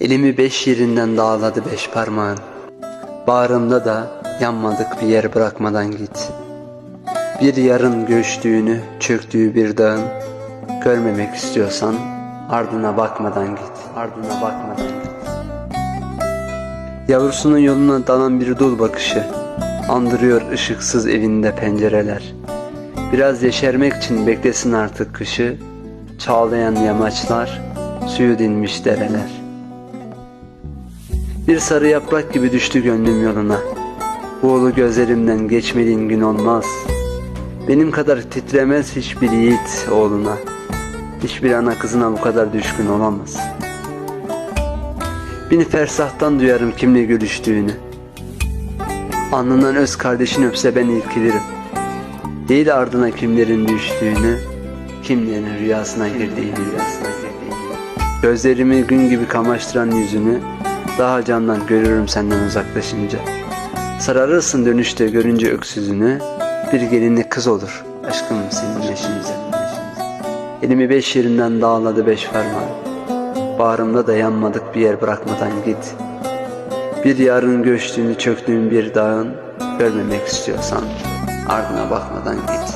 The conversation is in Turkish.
Elimi beş yerinden dağladı beş parmağın. Bağrımda da yanmadık bir yer bırakmadan git. Bir yarın göçtüğünü, çöktüğü bir dağın görmemek istiyorsan ardına bakmadan git. Ardına bakmadan git. Yavrusunun yoluna dalan bir dul bakışı andırıyor ışıksız evinde pencereler. Biraz yeşermek için beklesin artık kışı, çağlayan yamaçlar, suyu dinmiş dereler. Bir sarı yaprak gibi düştü gönlüm yoluna. Buğulu gözlerimden geçmediğin gün olmaz. Benim kadar titremez hiçbir yiğit oğluna. Hiçbir ana kızına bu kadar düşkün olamaz. Bin fersahtan duyarım kimle görüştüğünü. Alnından öz kardeşin öpse ben irkilirim. Değil ardına kimlerin düştüğünü, kimlerin rüyasına girdiğini. Gözlerimi gün gibi kamaştıran yüzünü daha candan görürüm senden uzaklaşınca. Sararırsın dönüşte görünce öksüzünü, bir gelinle kız olur aşkım senin yaşınıza. Elimi beş yerinden dağladı beş ferman. Bağrımda da yanmadık bir yer bırakmadan git. Bir yarın göçtüğünü çöktüğün bir dağın görmemek istiyorsan ardına bakmadan git.